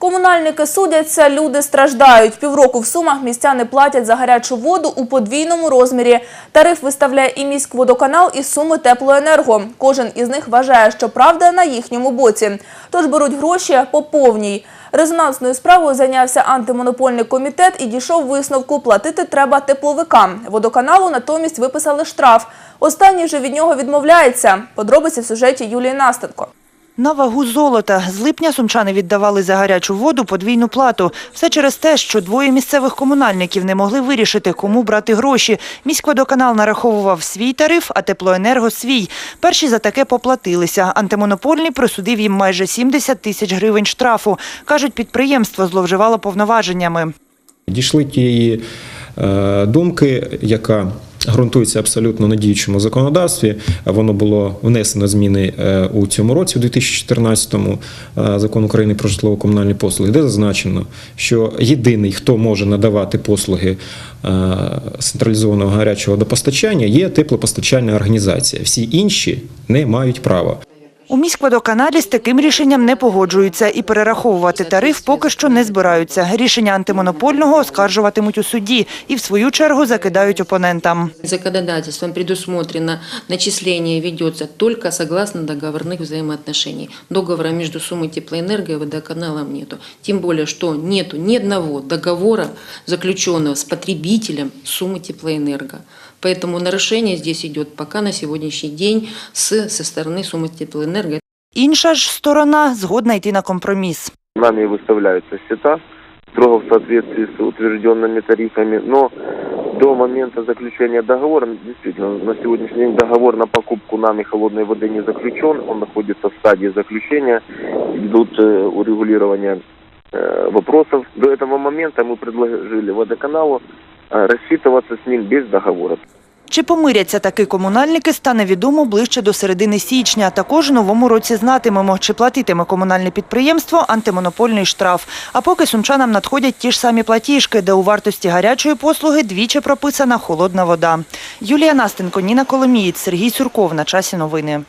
Комунальники судяться, люди страждають. Півроку в Сумах містяни платять за гарячу воду у подвійному розмірі. Тариф виставляє і міськводоканал, і Суми Теплоенерго. Кожен із них вважає, що правда на їхньому боці. Тож беруть гроші по повній. Резонансною справою зайнявся антимонопольний комітет і дійшов висновку – платити треба тепловикам. Водоканалу натомість виписали штраф. Останній же від нього відмовляється. Подробиці в сюжеті Юлії Настенко. На вагу золота. З липня сумчани віддавали за гарячу воду подвійну плату. Все через те, що двоє місцевих комунальників не могли вирішити, кому брати гроші. Міськводоканал нараховував свій тариф, а теплоенерго – свій. Перші за таке поплатилися. Антимонопольний присудив їм майже 70 тисяч гривень штрафу. Кажуть, підприємство зловживало повноваженнями. Дійшли тієї е, думки, яка ґрунтується абсолютно на діючому законодавстві. Воно було внесено зміни е, у цьому році, у 2014-му, е, закон України про житлово-комунальні послуги, де зазначено, що єдиний, хто може надавати послуги е, централізованого гарячого водопостачання, є теплопостачальна організація. Всі інші не мають права. У міськводоканалі з таким рішенням не погоджуються і перераховувати тариф поки що не збираються. Рішення антимонопольного оскаржуватимуть у суді і в свою чергу закидають опонентам. Законодательством предусмотрено начисление ведется только согласно договорных взаимоотношений. Договора между Суммой Теплоэнерго и водоканалом нету. Тем более, что нету ни одного договора, заключенного с потребителем Суммы Теплоэнерго. Поэтому нарушение здесь идет пока на сегодняшний день с, со стороны Суммы Теплоэнерго. Інша ж сторона згодна йти на компроміс. Нами выставляются счета строго в соответствии с утвержденными тарифами, но до момента заключения договора, действительно, на сегодняшний день договор на покупку нами холодной воды не заключен, он находится в стадии заключения, идут э, урегулирования э, вопросов. До этого момента мы предложили водоканалу э, рассчитываться с ним без договора. Чи помиряться таки комунальники, стане відомо ближче до середини січня. Також у новому році знатимемо, чи платитиме комунальне підприємство антимонопольний штраф. А поки сумчанам надходять ті ж самі платіжки, де у вартості гарячої послуги двічі прописана холодна вода. Юлія Настенко, Ніна Коломієць, Сергій Сюрков На часі новини.